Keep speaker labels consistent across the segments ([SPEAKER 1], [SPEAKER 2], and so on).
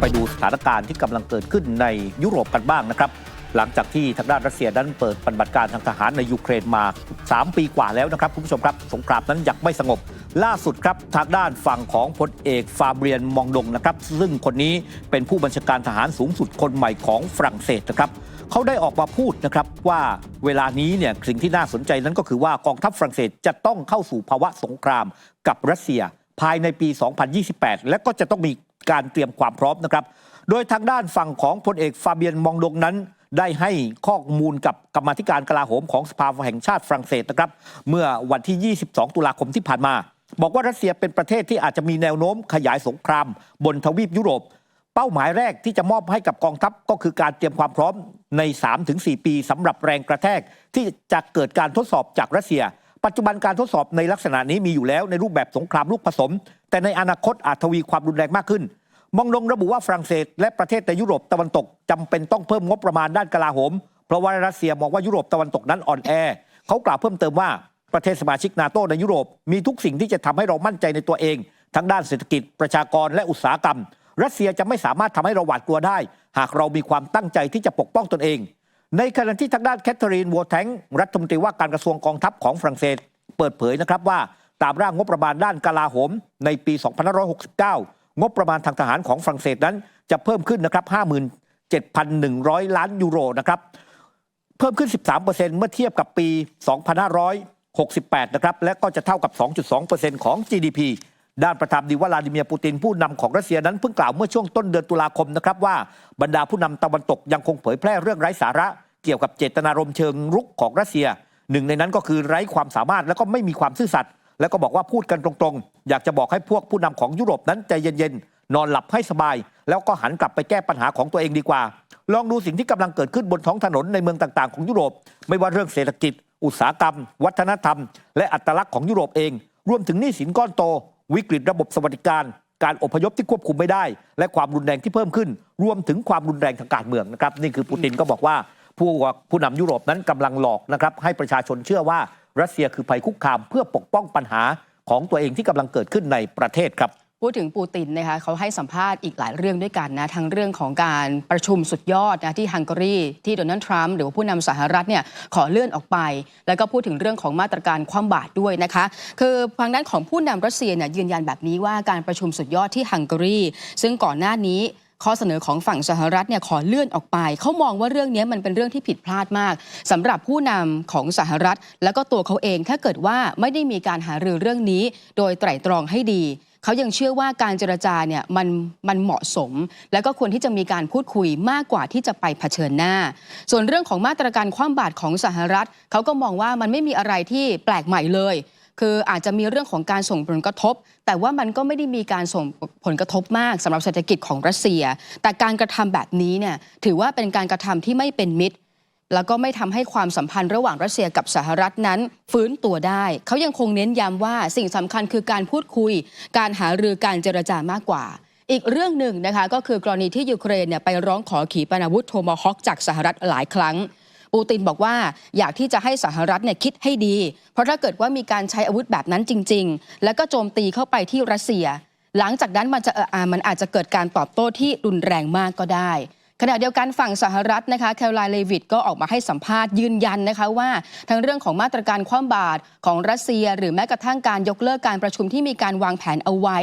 [SPEAKER 1] ไปดูสถานการณ์ที่กำลังเกิดขึ้นในยุโรปกันบ้างนะครับ หลังจากที่ทางด้านรัสเซียนั้นเปิดปฏิบัติการทางทหารในยูเครนมา 3 ปีกว่าแล้วนะครับคุณผู้ชมครับ สงครามนั้นยังไม่สงบ ล่าสุดครับทางด้านฝั่งของพลเอกฟาเบียนมองดงนะครับ ซึ่งคนนี้เป็นผู้บัญชาการทหารสูงสุดคนใหม่ของฝรั่งเศสนะครับเขาได้ออกมาพูดนะครับว่าเวลานี้เนี่ยสิ่งที่น่าสนใจนั้นก็คือว่ากองทัพฝรั่งเศสจะต้องเข้าสู่ภาวะสงครามกับรัสเซีย ภายในปี 2028 และก็จะต้องมี การเตรียมความพร้อมนะครับ โดยทางด้านฝั่งของพลเอกฟาเบียนมองดงนั้น ได้ให้ข้อมูลกับกรรมธิการกลาโหมของสภาแห่งชาติฝรั่งเศสนะครับ เมื่อวันที่ 22 ตุลาคมที่ผ่านมา บอกว่ารัสเซียเป็นประเทศที่อาจจะมีแนวโน้มขยายสงคราม บนทวีปยุโรป เป้าหมายแรกที่จะมอบให้กับกองทัพก็คือการเตรียมความพร้อมใน 3-4 ปีสำหรับแรงกระแทก ที่จะเกิดการทดสอบจากรัสเซียปัจจุบันการทดสอบในลักษณะนี้มีอยู่แล้วในรูปแบบสงครามลูกผสม แต่ในอนาคตอาจทวีความรุนแรงมากขึ้น มองลงระบุว่าฝรั่งเศสและประเทศในยุโรปตะวันตกจำเป็นต้องเพิ่มงบประมาณด้านกลาโหม เพราะว่ารัสเซียมองว่ายุโรปตะวันตกนั้นอ่อนแอเขากล่าวเพิ่มเติมว่าประเทศสมาชิกนาโตในยุโรปมีทุกสิ่งที่จะทำให้เรามั่นใจในตัวเอง ทั้งด้านเศรษฐกิจประชากรและอุตสาหกรรม รัสเซียจะไม่สามารถทำให้เราหวาดกลัวได้ หากเรามีความตั้งใจที่จะปกป้องตนเอง ในขณะที่ทางด้านแคทเธอรีนวัวแทงรัฐมนตรีว่าการกระทรวงกองทัพของฝรั่งเศส เปิดเผยนะครับว่าตามร่างงบประมาณด้านกลาโหม ในปี 2569 งบประมาณทางทหารของฝรั่งเศสนั้น จะเพิ่มขึ้นนะครับ 57,100 ล้านยูโรนะครับ เพิ่มขึ้น 13%เมื่อเทียบกับปี 2568 นะครับ และก็จะเท่ากับ 2.2%ของ GDP ด้านประธานาธิบดีวลาดิเมียร์ปูตินผู้นำของรัสเซียนั้นเพิ่งกล่าวเมื่อช่วงต้นเดือนตุลาคมนะครับว่าบรรดาผู้นำตะวันตกยังคงเผยแพร่เรื่องไร้สาระ เกี่ยวกับเจตนารมณ์เชิงรุกของรัสเซีย หนึ่งในนั้นก็คือไร้ความสามารถและก็ไม่มีความซื่อสัตย์แล้วก็บอกว่าพูดกันตรง อยากจะบอกให้พวกผู้นำของยุโรปนั้นใจเย็นๆ นอนหลับให้สบาย แล้วก็หันกลับไปแก้ปัญหาของตัวเองดีกว่า ลองดูสิ่งที่กำลังเกิดขึ้นบนท้องถนนในเมืองต่างๆ ของยุโรป ไม่ว่าเรื่องเศรษฐกิจ อุตสาหกรรม วัฒนธรรม และอัตลักษณ์ของยุโรปเอง รวมถึงหนี้สินก้อนโต วิกฤตระบบสวัสดิการ การอพยพที่ควบคุมไม่ได้ และความรุนแรงที่เพิ่มขึ้น รวมถึงความรุนแรงทางการเมืองนะครับนี่คือปูตินก็บอกว่าผู้ผู้นำยุโรปนั้นกำลังหลอกนะครับให้ประชาชนเชื่อว่ารัสเซียคือภัยคุกคามเพื่อปกป้องปัญหา ของตัวเองที่กำลังเกิดขึ้นในประเทศครับ
[SPEAKER 2] พูดถึงปูตินนะคะเขาให้สัมภาษณ์อีกหลายเรื่องด้วยกันนะทั้งเรื่องของการประชุมสุดยอดนะที่ฮังการีที่โดนัลด์ทรัมป์หรือว่าผู้นำสหรัฐเนี่ยขอเลื่อนออกไป แล้วก็พูดถึงเรื่องของมาตรการคว่ำบาตรด้วยนะคะ คือทางด้านของผู้นำรัสเซียเนี่ยยืนยันแบบนี้ว่าการประชุมสุดยอดที่ฮังการีซึ่งก่อนหน้านี้ ข้อเสนอของฝั่งสหรัฐเนี่ยขอเลื่อนออกไป เขามองว่าเรื่องนี้มันเป็นเรื่องที่ผิดพลาดมากสำหรับผู้นำของสหรัฐ แล้วก็ตัวเขาเองถ้าเกิดว่าไม่ได้มีการหารือเรื่องนี้ โดยไตร่ตรองให้ดีเขายังเชื่อว่าการเจรจาเนี่ยมันมันเหมาะสม แล้วก็ควรที่จะมีการพูดคุยมากกว่าที่จะไปเผชิญหน้า ส่วนเรื่องของมาตรการคว่ำบาตรของสหรัฐเขาก็มองว่ามันไม่มีอะไรที่แปลกใหม่เลย คืออาจจะมีเรื่องของการส่งผลกระทบ แต่ว่ามันก็ไม่ได้มีการส่งผลกระทบมากสำหรับเศรษฐกิจของรัสเซีย แต่การกระทำแบบนี้เนี่ยถือว่าเป็นการกระทำที่ไม่เป็นมิตร แล้วก็ไม่ทำให้ความสัมพันธ์ระหว่างรัสเซียกับสหรัฐนั้น ฟื้นตัวได้ เขายังคงเน้นย้ำว่าสิ่งสำคัญคือการพูดคุย การหารือการเจรจามากกว่าอีกเรื่องหนึ่งนะคะก็คือกรณีที่ยูเครนเนี่ยไปร้องขอขีปนาวุธโทมาฮอคจากสหรัฐหลายครั้ง ปูตินบอกว่าอยากที่จะให้สหรัฐเนี่ยคิดให้ดี เพราะถ้าเกิดว่ามีการใช้อาวุธแบบนั้นจริง ๆ แล้วก็โจมตีเข้าไปที่รัสเซีย หลังจากนั้นมันจะเอออามันอาจจะเกิดการตอบโต้ที่รุนแรงมากก็ได้ขณะเดียวกันฝั่งสหรัฐนะคะแคโรไลเลวิตก็ออกมาให้สัมภาษณ์ยืนยันนะคะว่า ทั้งเรื่องของมาตรการคว่ำบาตรของรัสเซีย หรือแม้กระทั่งการยกเลิกการประชุมที่มีการวางแผนเอาไว้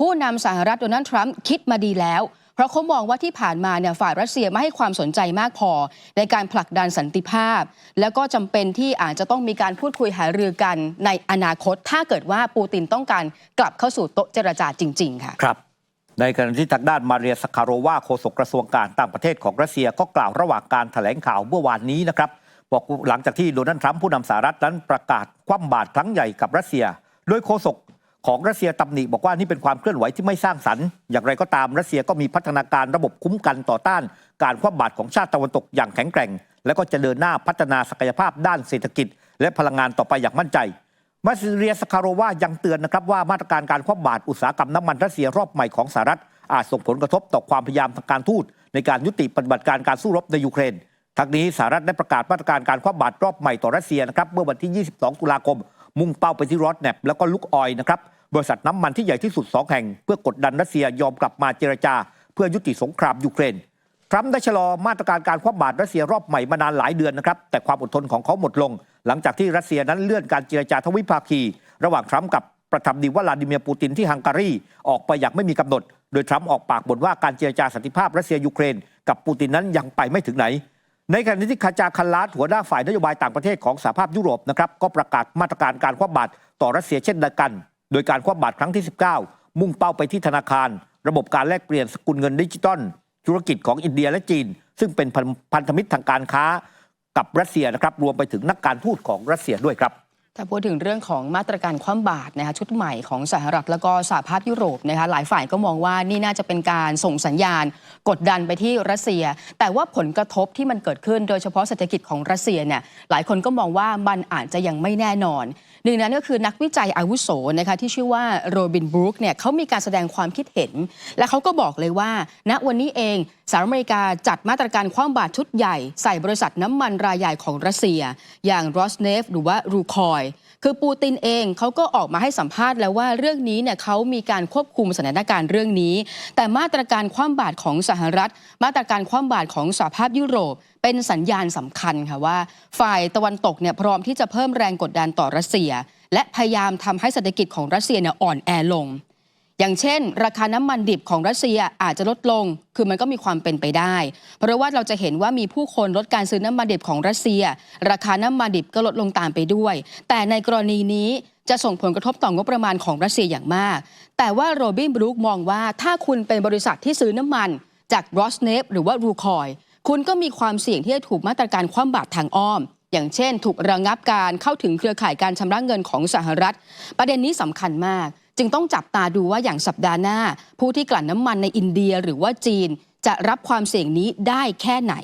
[SPEAKER 2] ผู้นำสหรัฐโดนัลด์ทรัมป์คิดมาดีแล้ว เพราะเขามองว่าที่ผ่านมาเนี่ยฝ่ายรัสเซียไม่ให้ความสนใจมากพอ ในการผลักดันสันติภาพ แล้วก็จำเป็นที่อาจจะต้องมีการพูดคุยหารือกันในอนาคต ถ้าเกิดว่าปูตินต้องการกลับเข้าสู่โต๊ะเจรจาจริง ๆ ค่ะ
[SPEAKER 1] ครับในขณะที่ทางด้านมาเรียสคาโรวาโฆษกกระทรวงการต่างประเทศของรัสเซียก็กล่าวระหว่างการแถลงข่าวเมื่อวานนี้นะครับบอกหลังจากที่โดนัลด์ทรัมป์ผู้นำสหรัฐนั้นประกาศคว่ำบาตรครั้งใหญ่กับรัสเซีย โดยโฆษก ของรัสเซียตำหนิบอกว่านี่เป็นความเคลื่อนไหวที่ไม่สร้างสรรค์อย่างไรก็ตามรัสเซียก็มีพัฒนาการระบบคุ้มกันต่อต้าน การคว่ำบาตรของชาติตะวันตกอย่างแข็งแกร่ง และก็จะเดินหน้าพัฒนาศักยภาพด้านเศรษฐกิจ และพลังงานต่อไปอย่างมั่นใจมาซิเรียสคาโรวายังเตือนนะครับว่ามาตรการการคว่ำบาตรอุตสาหกรรมน้ำมันรัสเซียรอบใหม่ของสหรัฐอาจส่งผลกระทบต่อความพยายามทางการทูตในการยุติปฏิบัติการการสู้รบในยูเครนทั้งนี้สหรัฐได้ประกาศมาตรการการคว่ำบาตรรอบใหม่ต่อรัสเซียนะครับเมื่อวันที่ 22 ตุลาคม มุ่งเป้าไปที่รอสแนปแล้วก็ลุกออยนะครับบริษัทน้ำมันที่ใหญ่ที่สุด 2 แห่ง เพื่อกดดันรัสเซียยอมกลับมาเจรจา เพื่อยุติสงครามยูเครนทรัมป์ได้ชะลอมาตรการการคว่ำบาตรรัสเซียรอบใหม่มานานหลายเดือนนะครับแต่ความอดทนของเขาหมดลง หลังจากที่รัสเซียนั้นเลื่อนการเจรจาทวิภาคี ระหว่างทรัมป์กับประธานดีวลาดิเมียร์ปูตินที่ฮังการีออกไปอย่างไม่มีกำหนด โดยทรัมป์ออกปากบ่นว่าการเจรจาสันติภาพรัสเซียยูเครนกับปูตินนั้นยังไปไม่ถึงไหน ในขณะที่คาจาคันลาสหัวหน้าฝ่ายนโยบายต่างประเทศของสหภาพยุโรปนะครับก็ประกาศมาตรการการคว่ำบาตรต่อรัสเซียเช่นเดียวกัน โดยการคว่ำบาตรครั้งที่ 19 มุ่งเป้าไปที่ธนาคาร ระบบการแลกเปลี่ยนสกุลเงินดิจิตอลธุรกิจของอินเดียและจีน ซึ่งเป็นพันพันธมิตรทางการค้ากับรัสเซียนะครับรวมไปถึงนักการทูตของรัสเซียด้วยครับ
[SPEAKER 2] ถ้าพูดถึงเรื่องของมาตรการคว่ำบาตรนะคะชุดใหม่ของสหรัฐแล้วก็สหภาพยุโรปนะคะหลายฝ่ายก็มองว่านี่น่าจะเป็นการส่งสัญญาณ กดดันไปที่รัสเซีย แต่ว่าผลกระทบที่มันเกิดขึ้น โดยเฉพาะเศรษฐกิจของรัสเซียเนี่ยหลายคนก็มองว่ามันอาจจะยังไม่แน่นอน หนึ่งนั้นก็คือนักวิจัยอาวุโสนะคะที่ชื่อว่าโรบินบรูคเนี่ยเขามีการแสดงความคิดเห็น และเขาก็บอกเลยว่าณวันนี้เองสหรัฐอเมริกาจัดมาตรการคว่ำบาตรชุดใหญ่ใส่บริษัทน้ำมันรายใหญ่ของรัสเซีย อย่างรอสเนฟหรือว่ารูคอย คือปูตินเองเขาก็ออกมาให้สัมภาษณ์แล้วว่าเรื่องนี้เนี่ยเขามีการควบคุมสถานการณ์เรื่องนี้ แต่มาตรการคว่ำบาตรของสหรัฐ มาตรการคว่ำบาตรของสหภาพยุโรป เป็นสัญญาณสำคัญค่ะว่า ฝ่ายตะวันตกเนี่ยพร้อมที่จะเพิ่มแรงกดดันต่อรัสเซีย และพยายามทำให้เศรษฐกิจของรัสเซียเนี่ยอ่อนแอลง อย่างเช่น ราคาน้ำมันดิบของรัสเซียอาจจะลดลง คือมันก็มีความเป็นไปได้ เพราะว่าเราจะเห็นว่ามีผู้คนลดการซื้อน้ำมันดิบของรัสเซีย ราคาน้ำมันดิบก็ลดลงตามไปด้วย แต่ในกรณีนี้จะส่งผลกระทบต่องบประมาณของรัสเซียอย่างมาก แต่ว่าโรบินบรูคมองว่าถ้าคุณเป็นบริษัทที่ซื้อน้ำมัน จากรอสเนฟหรือว่ารูคอยคุณก็มีความเสี่ยงที่จะถูกมาตรการคว่ำบาตรทางอ้อม อย่างเช่น ถูกระงับการเข้าถึงเครือข่ายการชำระเงินของสหรัฐ ประเด็นนี้สำคัญมาก จึงต้องจับตาดูว่าอย่างสัปดาห์หน้า ผู้ที่กลั่นน้ำมันในอินเดียหรือว่าจีน จะรับความเสี่ยงนี้ได้แค่ไหน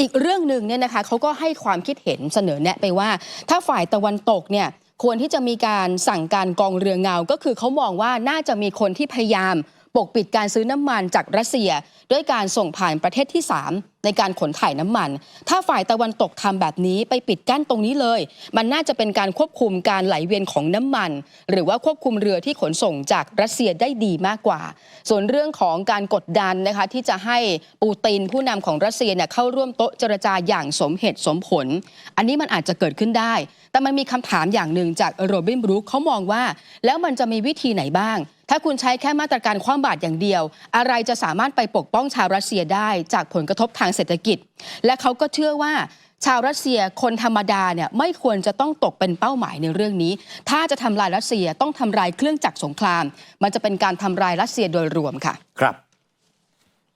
[SPEAKER 2] อีกเรื่องหนึ่งเนี่ยนะคะเขาก็ให้ความคิดเห็นเสนอแนะไปว่า ถ้าฝ่ายตะวันตกเนี่ยควรที่จะมีการสั่งการกองเรือเงา ก็คือเขามองว่าน่าจะมีคนที่พยายามปกปิดการซื้อน้ำมันจากรัสเซีย ด้วยการส่งผ่านประเทศที่ 3 ในการขนถ่ายน้ำมัน ถ้าฝ่ายตะวันตกทำแบบนี้ไปปิดกั้นตรงนี้เลย มันน่าจะเป็นการควบคุมการไหลเวียนของน้ำมัน หรือว่าควบคุมเรือที่ขนส่งจากรัสเซียได้ดีมากกว่า ส่วนเรื่องของการกดดันนะคะที่จะให้ปูตินผู้นำของรัสเซียเนี่ยเข้าร่วมโต๊ะเจรจาอย่างสมเหตุสมผล อันนี้มันอาจจะเกิดขึ้นได้ แต่มันมีคำถามอย่างหนึ่งจากโรบินบรูคเขามองว่า แล้วมันจะมีวิธีไหนบ้างถ้าคุณใช้แค่มาตรการคว่ำบาตรอย่างเดียว อะไรจะสามารถไปปกป้องชาวรัสเซียได้จากผลกระทบทางเศรษฐกิจ และเขาก็เชื่อว่าชาวรัสเซียคนธรรมดาเนี่ยไม่ควรจะต้องตกเป็นเป้าหมายในเรื่องนี้ ถ้าจะทำลายรัสเซียต้องทำลายเครื่องจักรสงคราม มันจะเป็นการทำลายรัสเซียโดยรวมค่ะ
[SPEAKER 1] ครับ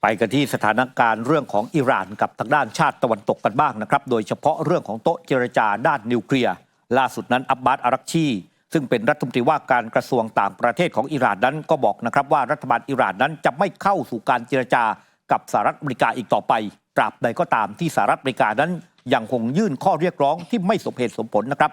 [SPEAKER 1] ไปกันที่สถานการณ์เรื่องของอิหร่านกับทางด้านชาติตะวันตกกันบ้างนะครับ โดยเฉพาะเรื่องของโต๊ะเจรจาด้านนิวเคลียร์ล่าสุดนั้นอับบาสอารักชีซึ่งเป็นรัฐมนตรีว่าการกระทรวงต่างประเทศของอิหร่านนั้นก็บอกนะครับว่ารัฐบาลอิหร่านนั้นจะไม่เข้าสู่การเจรจากับสหรัฐอเมริกาอีกต่อไป ตราบใดก็ตามที่สหรัฐอเมริกานั้นยังคงยื่นข้อเรียกร้องที่ไม่สมเหตุสมผลนะครับ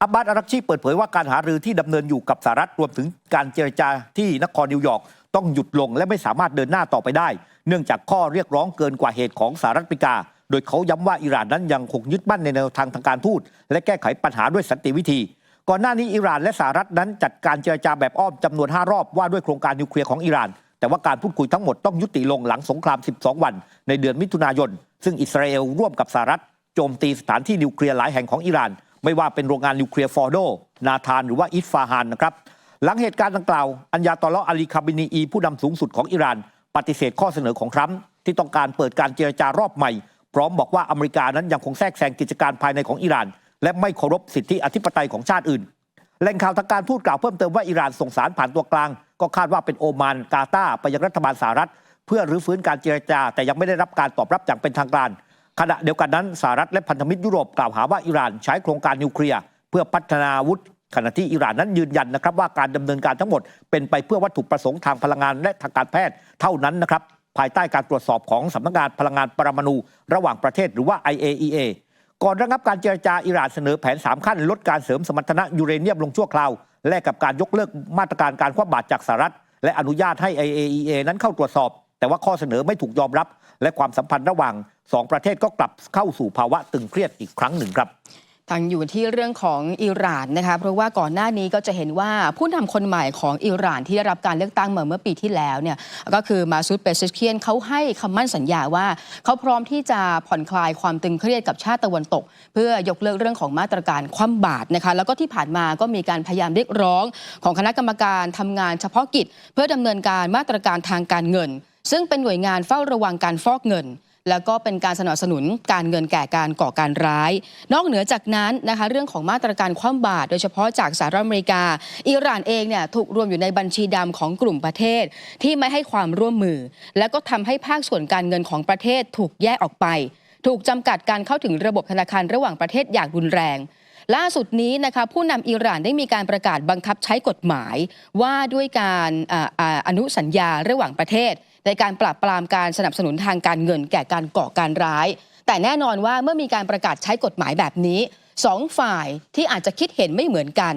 [SPEAKER 1] อับบาสอารักชีเปิดเผยว่าการหารือที่ดำเนินอยู่กับสหรัฐรวมถึงการเจรจาที่นครนิวยอร์กต้องหยุดลงและไม่สามารถเดินหน้าต่อไปได้ เนื่องจากข้อเรียกร้องเกินกว่าเหตุของสหรัฐอเมริกา โดยเขาย้ำว่าอิหร่านนั้นยังคงยึดมั่นในแนวทางทางการทูตและแก้ไขปัญหาด้วยสันติวิธี ก่อนหน้านี้อิหร่านและสหรัฐนั้นจัดการเจรจาแบบอ้อมจำนวน 5 รอบว่าด้วยโครงการนิวเคลียร์ของอิหร่าน แต่ว่าการพูดคุยทั้งหมดต้องยุติลงหลังสงคราม 12 วัน ในเดือนมิถุนายน ซึ่งอิสราเอลร่วมกับสหรัฐโจมตีสถานที่นิวเคลียร์หลายแห่งของอิหร่าน ไม่ว่าเป็นโรงงานนิวเคลียร์ฟอร์โด นาธานหรือว่าอิสฟาฮานนะครับหลังเหตุการณ์ดังกล่าว อัญญาตอลอาลีคาบินีอีผู้นำสูงสุดของอิหร่าน ปฏิเสธข้อเสนอของทรัมป์ที่ต้องการเปิดการเจรจารอบใหม่ พร้อมบอกว่าอเมริกานั้นยังคงแทรกแซงกิจการภายในของอิหร่าน และไม่เคารพสิทธิอธิปไตยของชาติอื่นแหล่งข่าวทางการทูตกล่าวเพิ่มเติมว่าอิหร่านส่งสารผ่านตัวกลาง ก็คาดว่าเป็นโอมานกาตาร์ไปยังรัฐบาลสหรัฐ เพื่อรื้อฟื้นการเจรจา แต่ยังไม่ได้รับการตอบรับอย่างเป็นทางการ ขณะเดียวกันนั้นสหรัฐและพันธมิตรยุโรปกล่าวหาว่าอิหร่านใช้โครงการนิวเคลียร์เพื่อพัฒนาอาวุธขณะที่อิหร่านนั้นยืนยันนะครับว่าการดำเนินการทั้งหมดเป็นไปเพื่อวัตถุประสงค์ทางพลังงานและทางการแพทย์เท่านั้นนะครับภายใต้การตรวจสอบของสำนักงานพลังงานปรมาณูระหว่างประเทศหรือว่า IAEA ก่อนระงับการเจรจาอิหร่านเสนอแผน 3 ขั้น ลดการเสริมสมรรถนะยูเรเนียมลงชั่วคราว แลกกับการยกเลิกมาตรการการคว่ำบาตรจากสหรัฐ และอนุญาตให้ IAEA นั้นเข้าตรวจสอบ แต่ว่าข้อเสนอไม่ถูกยอมรับ และความสัมพันธ์ระหว่าง 2 ประเทศก็กลับเข้าสู่ภาวะตึงเครียดอีกครั้งหนึ่งครับ
[SPEAKER 2] ทางอยู่ที่เรื่องของอิหร่านนะคะเพราะว่าก่อนหน้านี้ก็จะเห็นว่าผู้นำคนใหม่ของอิหร่านที่ได้รับการเลือกตั้งมาเมื่อปีที่แล้วเนี่ยก็คือมาซูดเปเซชเคียนเขาให้คำมั่นสัญญาว่า เขาพร้อมที่จะผ่อนคลายความตึงเครียดกับชาติตะวันตก เพื่อยกเลิกเรื่องของมาตรการคว่ำบาตรนะคะแล้วก็ที่ผ่านมาก็มีการพยายามเรียกร้องของคณะกรรมการทำงานเฉพาะกิจ เพื่อดำเนินการมาตรการทางการเงิน ซึ่งเป็นหน่วยงานเฝ้าระวังการฟอกเงิน แล้วก็เป็นการสนับสนุนการเงินแก่การก่อการร้าย นอกเหนือจากนั้นนะคะเรื่องของมาตรการคว่ำบาตรโดยเฉพาะจากสหรัฐอเมริกา อิหร่านเองเนี่ยถูกรวมอยู่ในบัญชีดำของกลุ่มประเทศ ที่ไม่ให้ความร่วมมือ และก็ทำให้ภาคส่วนการเงินของประเทศถูกแยกออกไป ถูกจำกัดการเข้าถึงระบบธนาคารระหว่างประเทศอย่างรุนแรงล่าสุดนี้นะคะผู้นำอิหร่านได้มีการประกาศบังคับใช้กฎหมาย ว่าด้วยการอออนุสัญญาระหว่างประเทศ ในการปราบปรามการสนับสนุนทางการเงินแก่การก่อการร้าย แต่แน่นอนว่าเมื่อมีการประกาศใช้กฎหมายแบบนี้สองฝ่ายที่อาจจะคิดเห็นไม่เหมือนกัน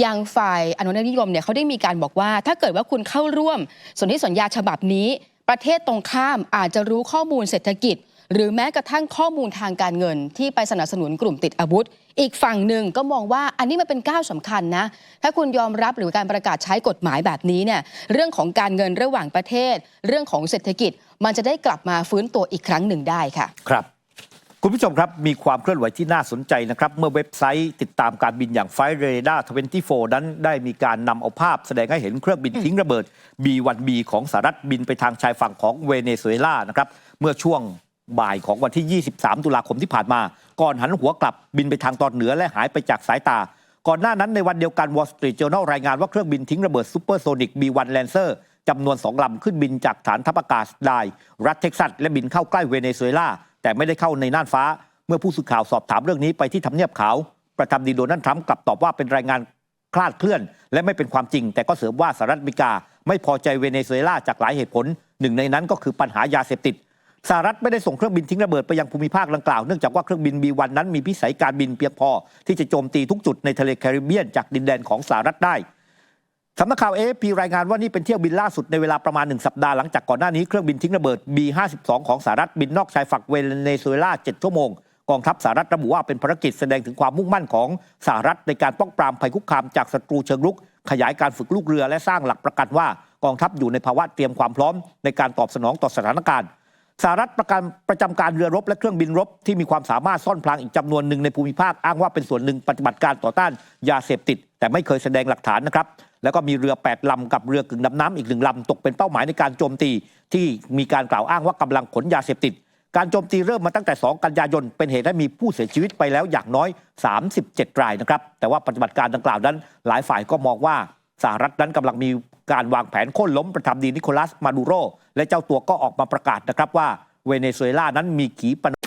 [SPEAKER 2] อย่างฝ่ายอนุรักษนิยมเนี่ยเขาได้มีการบอกว่า ถ้าเกิดว่าคุณเข้าร่วมสนธิสัญญาฉบับนี้ ประเทศตรงข้ามอาจจะรู้ข้อมูลเศรษฐกิจ หรือแม้กระทั่งข้อมูลทางการเงินที่ไปสนับสนุนกลุ่มติดอาวุธ อีกฝั่งหนึ่งก็มองว่าอันนี้มันเป็นก้าวสำคัญนะ ถ้าคุณยอมรับหรือการประกาศใช้กฎหมายแบบนี้เนี่ยเรื่องของการเงินระหว่างประเทศ เรื่องของเศรษฐกิจ มันจะได้กลับมาฟื้นตัวอีกครั้งหนึ่งได้ค่ะ
[SPEAKER 1] ครับ คุณผู้ชมครับมีความเคลื่อนไหวที่น่าสนใจนะครับ เมื่อเว็บไซต์ติดตามการบินอย่างไฟเรดาร์24 นั้นได้มีการนำเอาภาพแสดงให้เห็นเครื่องบินทิ้งระเบิด B1B ของสหรัฐบินไปทางชายฝั่งของเวเนซุเอลานะครับเมื่อช่วง บ่ายของวันที่ 23 ตุลาคมที่ผ่านมา ก่อนหันหัวกลับบินไปทางตอนเหนือและหายไปจากสายตา ก่อนหน้านั้นในวันเดียวกัน Wall Street Journal รายงานว่าเครื่องบินทิ้งระเบิดซูเปอร์โซนิก B1 Lancer จำนวน 2 ลำขึ้นบินจากฐานทัพอากาศไดรัฐเท็กซัส และบินเข้าใกล้เวเนซุเอลาแต่ไม่ได้เข้าในน่านฟ้า เมื่อผู้สื่อข่าวสอบถามเรื่องนี้ไปที่ทำเนียบขาว ประธานาธิบดีโดนัลด์ทรัมป์กลับตอบว่าเป็นรายงานคลาดเคลื่อน และไม่เป็นความจริง แต่ก็เสริมว่าสหรัฐอเมริกา ไม่พอใจเวเนซุเอลาจากหลายเหตุผล หนึ่งในนั้นก็คือปัญหายาเสพติด สหรัฐไม่ได้ส่งเครื่องบินทิ้งระเบิดไปยังภูมิภาคดังกล่าวเนื่องจากว่าเครื่องบิน B1 นั้นมีพิสัยการบินเพียงพอ ที่จะโจมตีทุกจุดในทะเลแคริบเบียนจากดินแดนของสหรัฐได้สำนักข่าว AFP รายงานว่านี่เป็นเที่ยวบินล่าสุดในเวลาประมาณ 1 สัปดาห์หลังจากก่อนหน้านี้เครื่องบินทิ้งระเบิด B52 ของสหรัฐบินนอกชายฝั่งเวเนซุเอลา 7 ชั่วโมง กองทัพสหรัฐระบุว่าเป็นภารกิจแสดงถึงความมุ่งมั่นของสหรัฐในการป้องปรามภัยคุกคามจากศัตรูเชิงรุก ขยายการฝึกลูกเรือและสร้างหลักประกันว่ากองทัพอยู่ในภาวะเตรียมความพร้อมในการตอบสนองต่อสถานการณ์ สหรัฐประกันประจำการเรือรบและเครื่องบินรบที่มีความสามารถซ่อนพลางอีกจำนวนหนึ่งในภูมิภาคอ้างว่าเป็นส่วนหนึ่งปฏิบัติการต่อต้านยาเสพติด แต่ไม่เคยแสดงหลักฐานนะครับ แล้วก็มีเรือ 8 ลำกับเรือกึ่งดำน้ำอีกหนึ่งลำตกเป็นเป้าหมายในการโจมตี ที่มีการกล่าวอ้างว่ากำลังขนยาเสพติด การโจมตีเริ่มมาตั้งแต่ 2 กันยายนเป็นเหตุให้มีผู้เสียชีวิตไปแล้วอย่างน้อย 37 รายนะครับแต่ว่าปฏิบัติการดังกล่าวนั้น หลายฝ่ายก็มองว่าสหรัฐนั้นกำลังมี การวางแผนโค่นล้มประธานาธิบดีนิโคลัสมาดูโร และเจ้าตัวก็ออกมาประกาศนะครับว่าเวเนซุเอลานั้นมีขีปนา